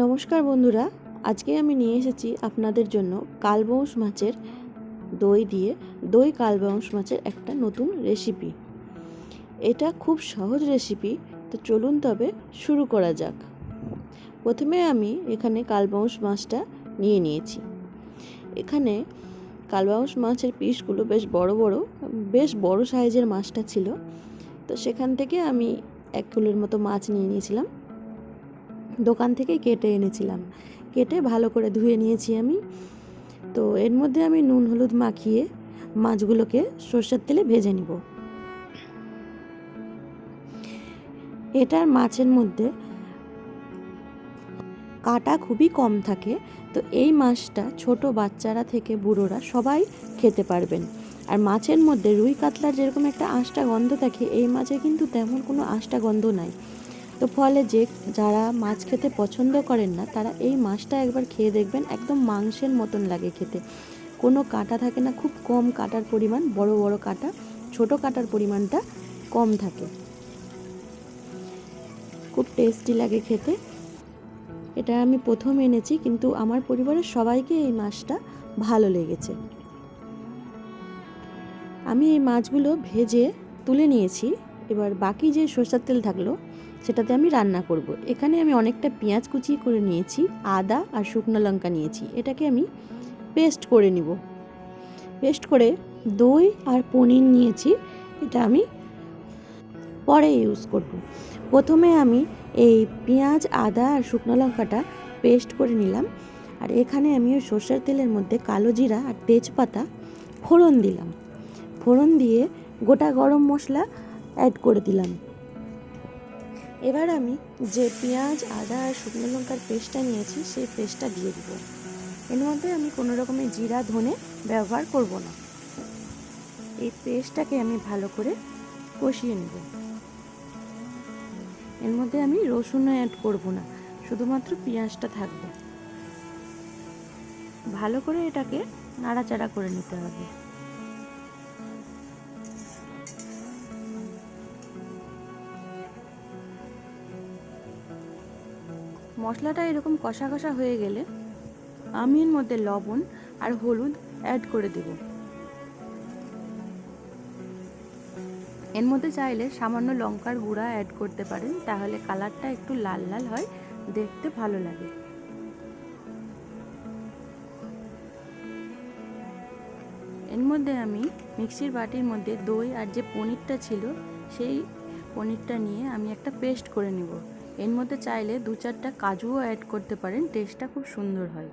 নমস্কার বন্ধুরা, আজকে আমি নিয়ে এসেছি আপনাদের জন্য কালবাউস মাছের দই দিয়ে, দই কালবাউস মাছের একটা নতুন রেসিপি এটা খুব সহজ রেসিপি তো চলুন তবে শুরু করা যাক। প্রথমে আমি এখানে কালবাউস মাছটা নিয়ে নিয়েছি। এখানে কালবাউস মাছের পিসগুলো বেশ বড় বড়, বেশ বড় সাইজের মাছটা ছিল। তো সেখান থেকে আমি এক কিলোর মতো মাছ নিয়ে নিয়েছিলাম। দোকান থেকে কেটে এনেছিলাম। কেটে ভালো করে ধুয়ে নিয়েছি আমি। তো এর মধ্যে আমি নুন, হলুদ মাখিয়ে মাছগুলোকে সর্ষের তেলে ভেজে নিব। এটার মাছের মধ্যে কাটা খুবই কম থাকে। তো এই মাছটা ছোট বাচ্চারা থেকে বুড়োরা সবাই খেতে পারবেন। আর মাছের মধ্যে রুই কাতলার যেরকম একটা আঁশটা গন্ধ থাকে, এই মাছে কিন্তু তেমন কোনো আঁশটা গন্ধ নাই। তো ফলে যে যারা মাছ খেতে পছন্দ করেন না, তারা এই মাছটা একবার খেয়ে দেখবেন, একদম মাংসের মতন লাগে খেতে। কোনো কাটা থাকে না, খুব কম কাটার পরিমাণ, বড় বড় কাটা, ছোট কাটার পরিমাণটা কম থাকে। খুব টেস্টি লাগে খেতে। এটা আমি প্রথম এনেছি, কিন্তু আমার পরিবারের সবাইকে এই মাছটা ভালো লেগেছে। আমি এই মাছগুলো ভেজে তুলে নিয়েছি। এবার বাকি যে সরষের তেল থাকল সেটাতে আমি রান্না করব। এখানে আমি অনেকটা পেঁয়াজ কুচিয়ে করে নিয়েছি, আদা আর শুকনো লঙ্কা নিয়েছি। এটাকে আমি পেস্ট করে নিব। পেস্ট করে দই আর পনির নিয়েছি, এটা আমি পরে ইউজ করব। প্রথমে আমি এই পেঁয়াজ, আদা আর শুকনো লঙ্কাটা পেস্ট করে নিলাম। আর এখানে আমি ওই সর্ষের তেলের মধ্যে কালো জিরা আর তেজপাতা ফোড়ন দিলাম। ফোড়ন দিয়ে গোটা গরম মশলা অ্যাড করে দিলাম। এবার আমি যে পেঁয়াজ, আদা আর শুকনো লঙ্কার পেস্টটা নিয়েছি, সেই পেস্টটা দিয়ে দিব। এর মধ্যে আমি কোনো রকমের জিরা, ধনে ব্যবহার করব না। এই পেস্টটাকে আমি ভালো করে কষিয়ে নেব। এর মধ্যে আমি রসুনও অ্যাড করব না, শুধুমাত্র পেঁয়াজটা থাকবে। ভালো করে এটাকে নাড়াচাড়া করে নিতে হবে। মশলাটা এরকম কষা কষা হয়ে গেলে আমি এর মধ্যে লবণ আর হলুদ অ্যাড করে দেব। এর মধ্যে চাইলে সামান্য লঙ্কার গুঁড়া অ্যাড করতে পারেন, তাহলে কালারটা একটু লাল লাল হয়, দেখতে ভালো লাগে। এর মধ্যে আমি মিক্সির বাটির মধ্যে দই আর যে পনিরটা ছিল, সেই পনিরটা নিয়ে আমি একটা পেস্ট করে নেব। এর মধ্যে চাইলে দু চারটা কাজুও অ্যাড করতে পারেন টেস্টটা খুব সুন্দর হয়।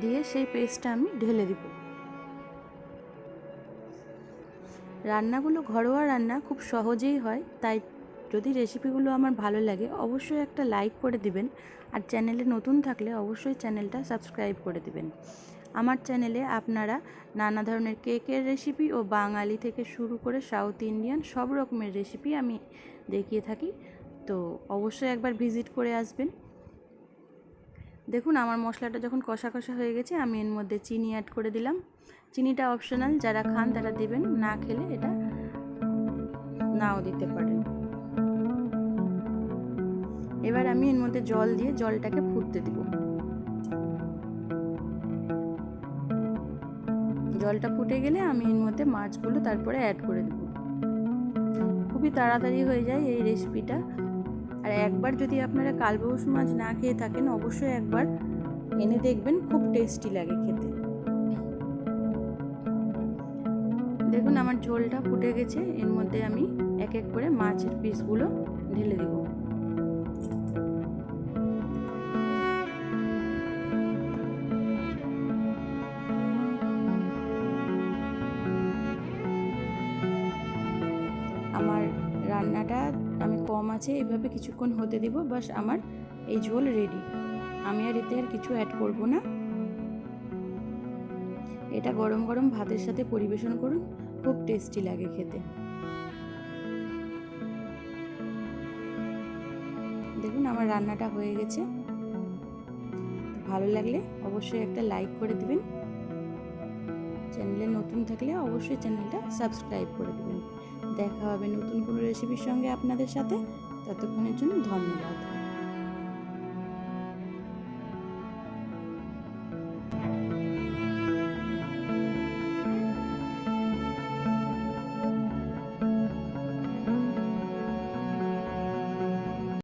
দিয়ে সেই পেস্টটা আমি ঢেলে দিব। রান্নাগুলো ঘরোয়া রান্না খুব সহজেই হয়, তাই যদি রেসিপিগুলো আমার ভালো লাগে, অবশ্যই একটা লাইক করে দিবেন। আর চ্যানেলে নতুন থাকলে অবশ্যই চ্যানেলটা সাবস্ক্রাইব করে দিবেন। আমার চ্যানেলে আপনারা নানা ধরনের কেকের রেসিপি ও বাঙালি থেকে শুরু করে সাউথ ইন্ডিয়ান সব রকমের রেসিপি আমি দেখিয়ে থাকি। তো অবশ্যই একবার ভিজিট করে আসবেন। দেখুন, আমার মশলাটা যখন কষা কষা হয়ে গেছে, আমি এর মধ্যে চিনি অ্যাড করে দিলাম। চিনিটা অপশনাল যারা খান তারা দেবেন, না খেলে এটা নাও দিতে পারেন। এবার আমি এর মধ্যে জল দিয়ে জলটাকে ফুটতে দিব। জলটা ফুটে গেলে আমি এর মধ্যে মাছগুলো তারপরে অ্যাড করে দেব। খুবই তাড়াতাড়ি হয়ে যায় এই রেসিপিটা আর একবার যদি আপনারা কালবাউস মাছ না খেয়ে থাকেন, অবশ্যই একবার এনে দেখবেন, খুব টেস্টি লাগে খেতে। দেখুন, আমার ঝোলটা ফুটে গেছে। এর মধ্যে আমি এক এক করে মাছের পিসগুলো ঢেলে দেবো। আমার রান্নাটা আমি কম আছে, এভাবে কিছুক্ষণ হতে দিব, বাস আমার এই ঝোল রেডি আমি আর এতে আর কিছু অ্যাড করব না। এটা গরম গরম ভাতের সাথে পরিবেশন করুন, খুব টেস্টি লাগে খেতে। দেখুন আমার রান্নাটা হয়ে গেছে। ভালো লাগলে অবশ্যই একটা লাইক করে দিবেন। চ্যানেলে নতুন থাকলে অবশ্যই চ্যানেলটা সাবস্ক্রাইব করে দেবেন। দেখা হবে নতুন কোনো রেসিপির সঙ্গে আপনাদের সাথে। ততক্ষণের জন্য ধন্যবাদ।